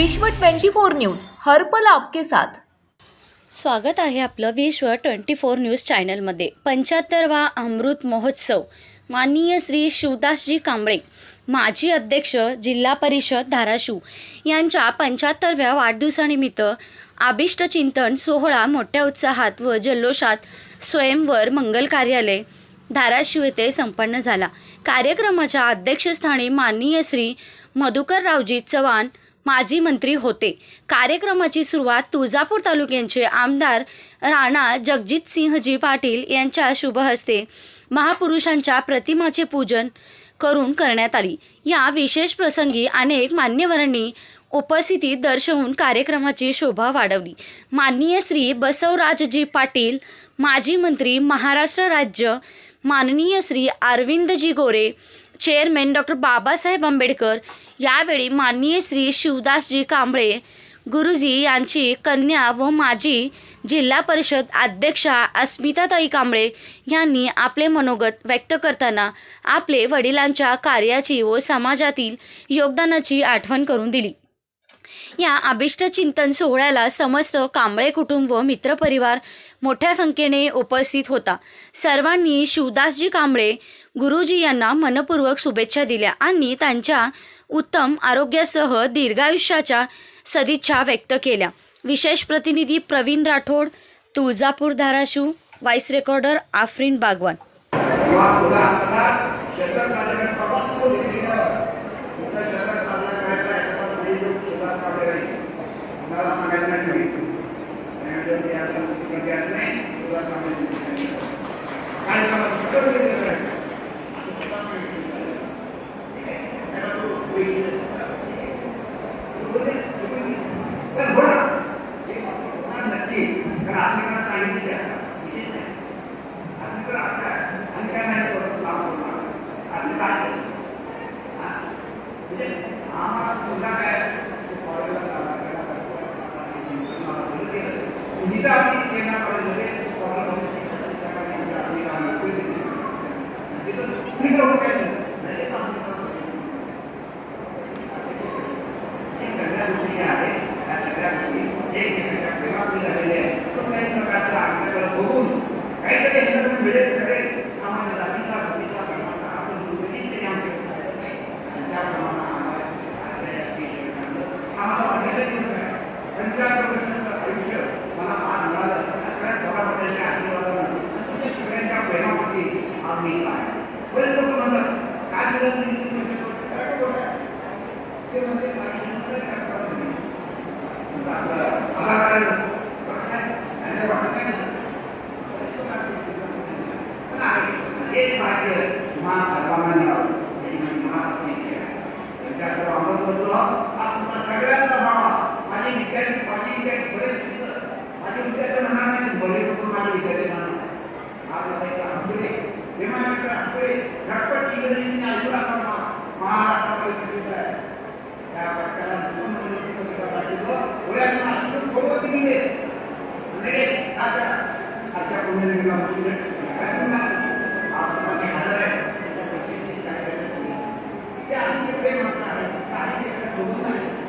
विश्व 24 न्यूज हर पल आपके साथ. स्वागत आहे आपलं विश्व ट्वेंटी फोर न्यूज चॅनलमध्ये. पंच्याहत्तरवा अमृत महोत्सव. माननीय श्री शिवदासजी कांबळे माजी अध्यक्ष जिल्हा परिषद धाराशिव यांच्या पंच्याहत्तरव्या वाढदिवसानिमित्त आबिष्ट चिंतन सोहळा मोठ्या उत्साहात व जल्लोषात स्वयंवर मंगल कार्यालय धाराशिव येथे संपन्न झाला. कार्यक्रमाच्या अध्यक्षस्थानी माननीय श्री मधुकररावजी चव्हाण माजी मंत्री होते. कार्यक्रमाची सुरुवात तुळजापूर तालुक्यांचे आमदार राणा जगजित सिंहजी पाटील यांच्या शुभहस्ते महापुरुषांच्या प्रतिमाचे पूजन करून करण्यात आली. या विशेष प्रसंगी अनेक मान्यवरांनी उपस्थिती दर्शवून कार्यक्रमाची शोभा वाढवली. माननीय श्री बसवराजजी पाटील माजी मंत्री महाराष्ट्र राज्य माननीय श्री अरविंदजी गोरे चेअरमॅन डॉक्टर बाबासाहेब आंबेडकर यावेळी माननीय श्री शिवदासजी कांबळे गुरुजी यांची कन्या व माजी जिल्हा परिषद अध्यक्षा अस्मिताताई कांबळे यांनी आपले मनोगत व्यक्त करताना आपले वडिलांच्या कार्याची व समाजातील योगदानाची आठवण करून दिली. या अभिष्ट चिंतन सोहळ्याला समस्त कांबळे कुटुंब मित्रपरिवार मोठ्या संख्येने उपस्थित होता. सर्वांनी शिवदासजी कांबळे गुरुजी यांना मनपूर्वक शुभेच्छा दिल्या आणि त्यांच्या उत्तम आरोग्यासह दीर्घायुष्याच्या सदिच्छा व्यक्त केल्या. विशेष प्रतिनिधी Pravin Rathod Tuljapur Dharashiv voice recorder Afreen Bagwan. माझे विद्यार्थी माझे विद्यार्थी बरेच माझे विद्यार्थी म्हणणार नाही बरे लोक माझे विद्यार्थी म्हणणार आज असायचं हसुरे विमानाचं हसुरे এটা আপনি চেনা করে নেবেন এটা आहे त्या पक्षाला दोन महिन्याची पत्रिका memang kita nak pergi dapat tiga ini ni ayuh lah sama Maharaja pergi ke sini dah semua menjadi kita kita pergi tu boleh ada masa ada ada punya ni lah mesti ni apa yang ada ni kita pergi ni kita kita pergi ni kita pergi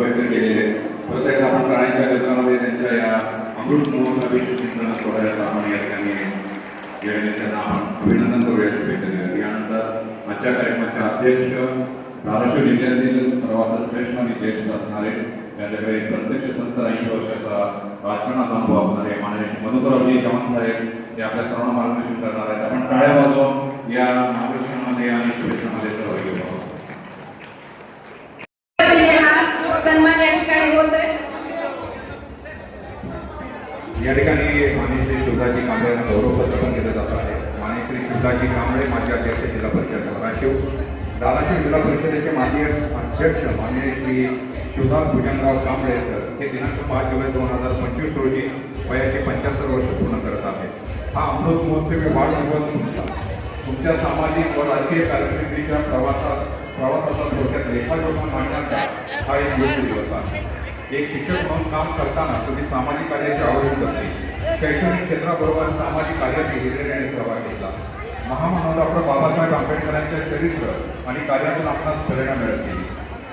व्यक्त केलेले प्रत्येक आपण प्राण्यांच्या गजरामध्ये त्यांच्या या अमृत महोत्सवी चिंतन सोहळ्याचं आपण या ठिकाणी या त्यांना आपण अभिनंदन करूया शुभेच्छा देऊया. यानंतर आजच्या कार्यक्रमाचे अध्यक्ष धाराशिव जिल्ह्यातील सर्वात श्रेष्ठ आणि ज्येष्ठ असणारे त्यांच्याकडे प्रत्यक्ष सत्तर ऐंशी वर्षाचा राजकारणाचा अनुभव असणारे माननीय श्री मधुकररावजी चव्हाण साहेब हे आपल्या सर्वांना मार्गदर्शन करणार आहेत. आपण टाळ्या वाजवून या मार्गदर्शनामध्ये आणि शुभेच्छा यांना गौरवपत्र पण दिलं जात आहे. माने श्री शिवदाजी कांबळे माजी अध्यक्ष जिल्हा परिषद धाराशिव. धाराशिव जिल्हा परिषदेचे माजी अध्यक्ष माननीय श्री शिवदास भुजंगराव कांबळे सर हे दिनांक पाच जुलै दोन हजार पंचवीस रोजी वयाचे पंच्याहत्तर वर्ष पूर्ण करत आहेत. हा अमृत महोत्सवी वाढदिवस तुमचा. तुमच्या सामाजिक व राजकीय कारकिर्दीच्या प्रवासात प्रवासाचा थोडक्यात लेखाजोखा मांडण्याचा हा एक योग्य दिवस आहे. एक शिक्षक म्हणून काम करताना तुम्ही सामाजिक कार्याची आवड करते. शैक्षणिक क्षेत्राबरोबर सामाजिक कार्यात हिरलेल्याने सहभाग घेतला. महामानव डॉक्टर बाबासाहेब आंबेडकरांच्या चरित्र आणि कार्यातून आपणास प्रेरणा मिळत गेली.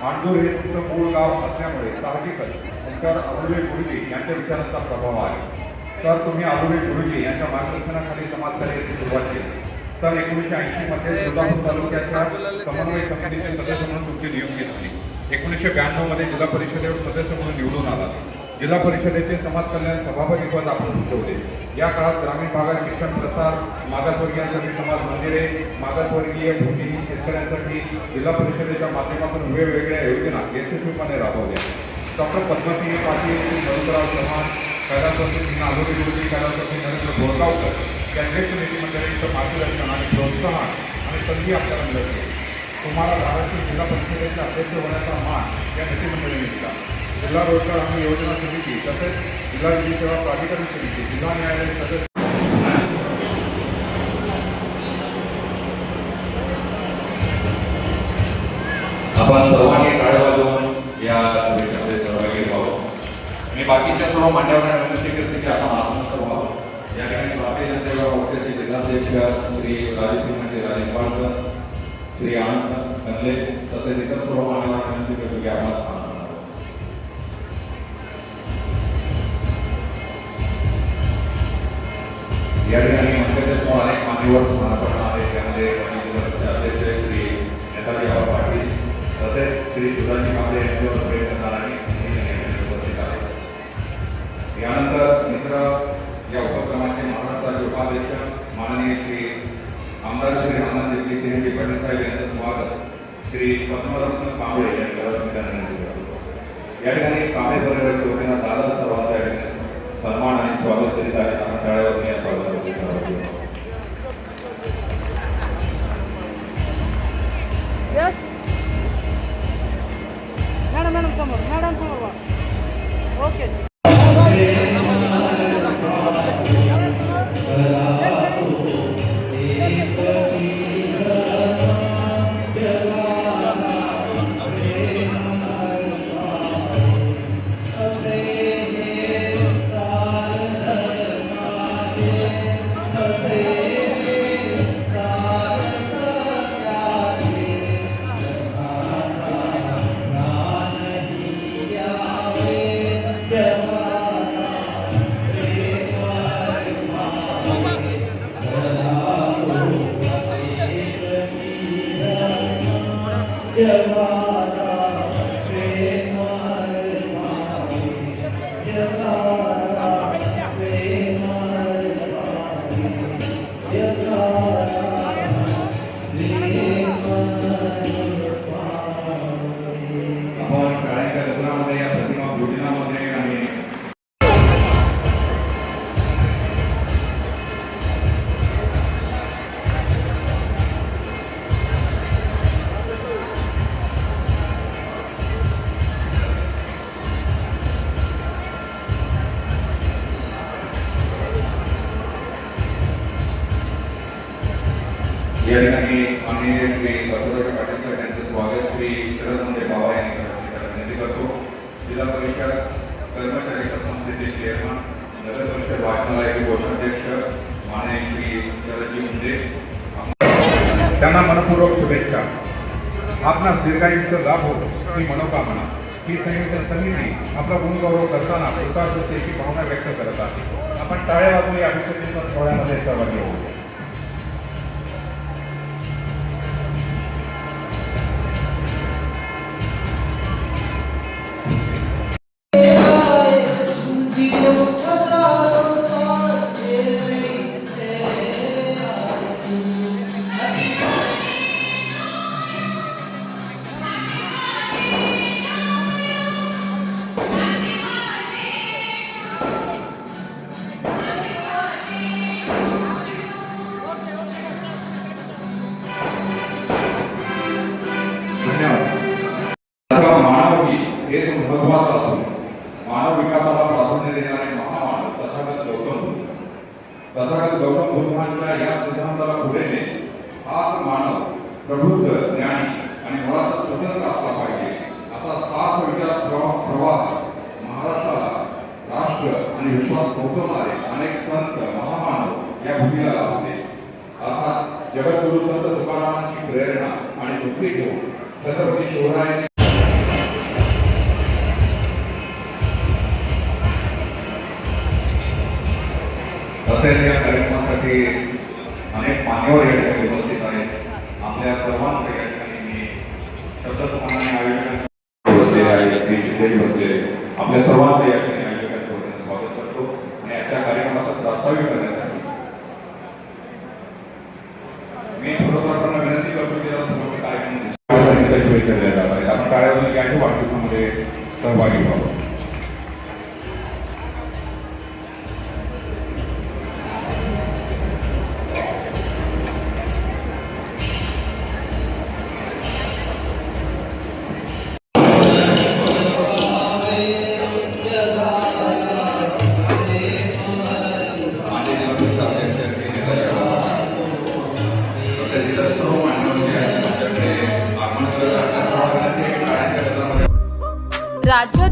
आंडोर हे तुमचं मूळ गाव असल्यामुळे साहजिकच तुमच्यावर अरुळे गुरुजी यांच्या विचारांचा प्रभाव आहे. तर तुम्ही अरुळे गुरुजी यांच्या मार्गदर्शनाखाली समाजकार्याची सुरुवात केली. सन एकोणीसशे ऐंशी मध्ये तुळजापूर तालुक्याच्या समन्वय समितीचे सदस्य म्हणून तुमची नियुक्ती झाली. एकोणीसशे ब्याण्णवमध्ये जिल्हा परिषदेवर सदस्य म्हणून निवडून आला. जिल्हा परिषदेचे समाज कल्याण सभापती पद आपण भूषवले या काळात ग्रामीण भागात शिक्षण प्रसार मागासवर्गीयांसाठी समाज मंदिरे मागासवर्गीय भूमी शेतकऱ्यांसाठी जिल्हा परिषदेच्या माध्यमातून वेगवेगळ्या योजना यशस्वीपणे राबवल्या. डॉक्टर पद्मसिंह पाटील श्री चव्हाण कैलासवती सिंह आलोरी गुरुजी कैलासवती नरेंद्र बोरगावकर या नेतेमंडळींचं मार्गदर्शन आणि प्रोत्साहन आणि संधी आपल्याला मिळते तुम्हाला धाराशिव जिल्हा परिषदेचे अध्यक्ष होण्याचा मान या नेतेमंडळींनी दिला. जिल्हा रोज़गार हमी योजना समिती तसेच जिल्हा विधी सेवा प्राधिकरण समिती जिल्हा न्यायालय सदस्य आपण सर्वांनी टाळ्या वाजवून या सभेमध्ये सहभागी व्हावं. मी बाकीच्या सर्व मान्यवरांना विनंती करते की आपण आसनस्थ व्हावं या ठिकाणी भारतीय जनता युवा पक्षाचे जिल्हाध्यक्ष श्री राजेसिंह म्हणजे राजेश पाटकर श्री आनंद कंदले तसेच इतर सर्व मान्यवरांना विनंती करतो की आपण या ठिकाणी मंचाच्या समोर अनेक मान्यवर स्थानापन्न त्यामध्ये अध्यक्ष श्री नेताजी पाटील तसेच श्री सुधाजी कांबळे यांच्यावर करणार आणि उपस्थित आहेत यानंतर मित्र या उपक्रमाचे महाराष्ट्राचे उपाध्यक्ष माननीय श्री आमदार श्री आनंद जेटली पाटील साहेब यांचं स्वागत श्री पद्मरत्न कांबळे यांच्यावर या ठिकाणी कांबळे परिवाराचे वतीनं दादा सर्वांचा सन्मान आणि स्वागत करीत आहेत आपण त्यावेळेवर आपण जिल्हा परिषद कर्मचारी संस्थेचे चेअरमन नगर परिषद वाचनालयाचे कोषाध्यक्ष माननीय श्री शरदजी मुंडे. त्यांना मनपूर्वक शुभेच्छा. आपणास दीर्घायुष्य लाभ हो ही मनोकामना. ही संयोजन समिती आपला गुणगौरव करताना कृतार्थतेची भावना व्यक्त करत आहे. आपण टाळ्या वाजून या अभिषेक सोहळ्यामध्ये सहभागी होऊ. या सिद्धांताला पुढे नेत हाच मानव प्रबुद्ध ज्ञानी आणि मुळात स्वतंत्र असला पाहिजे. असा सात विचार प्रवाह महाराष्ट्राला राष्ट्र आणि विश्वात पोहोचवणारे अनेक संत महामानव या भूमीला लाभले अर्थात जगद्गुरु संत तुकारामांची प्रेरणा आणि दुःखी घेऊन छत्रपती शिवरायांनी तसेच या कार्यक्रमासाठी अनेक मान्यवर या ठिकाणी उपस्थित आहेत. आपल्या सर्वांचं या ठिकाणी मी शब्दप्रमाणे बसलेले आहेत बसलेले आपल्या सर्वांचं या ठिकाणी आयोजकांच्या वतीने स्वागत करतो. आणि आजच्या कार्यक्रमाचा प्रास्ताविक करण्यासाठी. मी थोडंफार विनंती करतो की जरा थोडंसं कार्यक्रम दिल्या जात आहेत आपण टाळ्या सहभागी व्हावं.